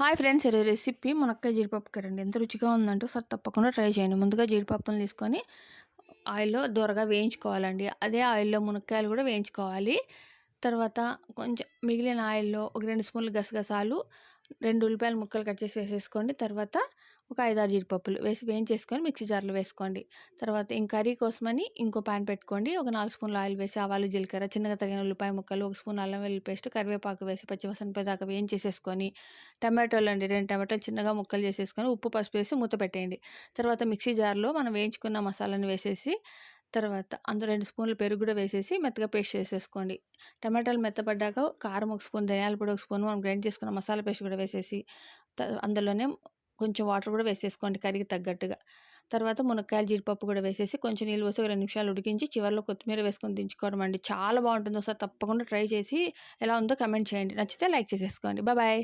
Hi friends ఈరోజు recipe మునక్కాయ జీడిపప్పు కరండి ఎంత రుచిగా ఉందంటే సార్ తప్పకుండా ట్రై చేయండి. ముందుగా జీడిపప్పును తీసుకొని ఆయిల్లో దూరగా వేయించుకోవాలండి. అదే ఆయిల్లో మునక్కాయలు కూడా వేయించుకోవాలి. తర్వాత కొంచెం మిగిలిన ఆయిల్లో ఒక రెండు స్పూన్లు గసగసాలు రెండు ఉల్లిపాయలు ముక్కలు కట్ చేసి వేసేసుకోండి. తర్వాత ఒక ఐదారు జీడిపప్పులు వేసి వేయించేసుకొని మిక్సీ జార్లో వేసుకోండి. తర్వాత ఇంక కర్రీ కోసమని ఇంకో ప్యాన్ పెట్టుకోండి. ఒక నాలుగు స్పూన్లు ఆయిల్ వేసి ఆవాలు జీలకర్ర చిన్నగా తగిన ఉల్లిపాయ ముక్కలు ఒక స్పూన్ అల్లం వెల్లుల్లి పేస్ట్ కరివేపాకు వేసి పచ్చివసనపై దాకా వేయించేసేసుకొని టమాటోలు అండి రెండు టమాటోలు చిన్నగా ముక్కలు చేసేసుకొని ఉప్పు పసుపు వేసి మూత పెట్టేయండి. తర్వాత మిక్సీ జార్లో మనం వేయించుకున్న మసాలాను వేసేసి తర్వాత అందులో రెండు స్పూన్లు పెరుగు కూడా వేసేసి మెత్తగా పేస్ట్ చేసేసుకోండి. టమాటాలు మెత్తపడ్డాక కారం ఒక స్పూన్ ధనియాల పొడి ఒక స్పూన్ మనం గ్రైండ్ చేసుకున్న మసాలా పేస్ట్ కూడా వేసేసి అందులోనే కొంచెం వాటర్ కూడా వేసేసుకోండి కర్రీకి తగ్గట్టుగా. తర్వాత మునక్కాయలు జీడిపప్పు కూడా వేసేసి కొంచెం నీళ్ళు పోసి ఒక రెండు నిమిషాలు ఉడికించి చివరిలో కొత్తిమీర వేసుకొని దించుకోవడం అండి. చాలా బాగుంటుంది. ఒకసారి తప్పకుండా ట్రై చేసి ఎలా ఉందో కమెంట్ చేయండి. నచ్చితే లైక్ చేసేసుకోండి. బాయ్